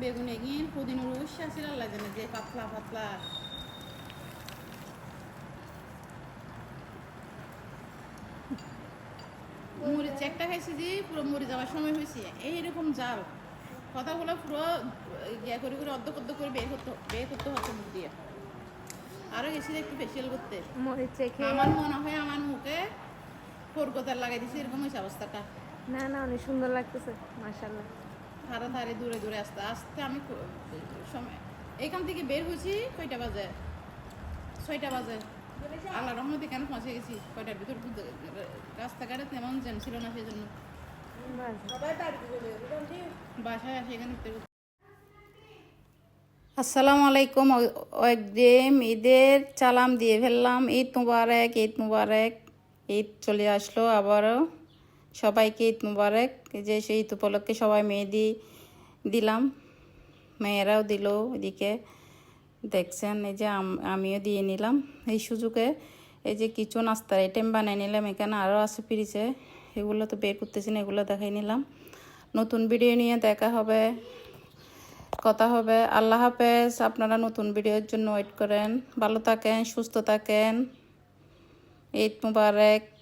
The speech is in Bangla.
বেগুন এগিন পুদিন রুশ আসিল আল্লাহ জানে যে পাতলা পাতলা। মরিচ একটা খাইছি যে পুরো মরে যাওয়ার সময় হয়েছে। এইরকম জাল। কথাগুলো পুরো ইয়ে করে করে অর্ধ অর্ধ করে বের করতে বের করতে হচ্ছে মুখ দিয়ে। আরও গেছি একটু ফেসিয়াল করতে। আমার মনে হয় আমার মুখে ফোরকোতার লাগাই দিছে এরকম হয়েছে অবস্থাটা। না না অনেক সুন্দর লাগতেছে মাশাল্লাহ ধারে ধারে দূরে দূরে আসতে। আসতে আমি সময় এখান থেকে বের হয়েছি কয়টা বাজে? ছয়টা বাজে। আল্লাহ রহমতে কেন পৌঁছে গেছি। কয়টার ভিতর রাস্তাঘাটে তেমন জ্যাম ছিল না সেই জন্য বাসায় আসি এখানে। আসসালামু আলাইকুম। একদিন ঈদের চালাম দিয়ে ফেললাম। ঈদ মুবারক ঈদ মুবারক। ঈদ চলে আসলো আবারও। সবাইকে ঈদ মুবারক। যে সেই ঈদ উপলক্ষে সবাই মেহেদি দিলাম। মেয়েরাও দিল এদিকে দেখছেন, এই যে আম- আমিও দিয়ে নিলাম। এই সুযোগে এই যে কিছু নাস্তার আইটেম বানিয়ে নিলাম। এখানে আরও আছে ফিরিছে এগুলো তো বের করতেছি না, এগুলো দেখাই নিলাম। নতুন ভিডিও নিয়ে দেখা হবে, কথা হবে। আল্লাহ হাফেজ। আপনারা নতুন ভিডিওর জন্য ওয়েট করেন। ভালো থাকেন, সুস্থ থাকেন। ঈদ মুবারক।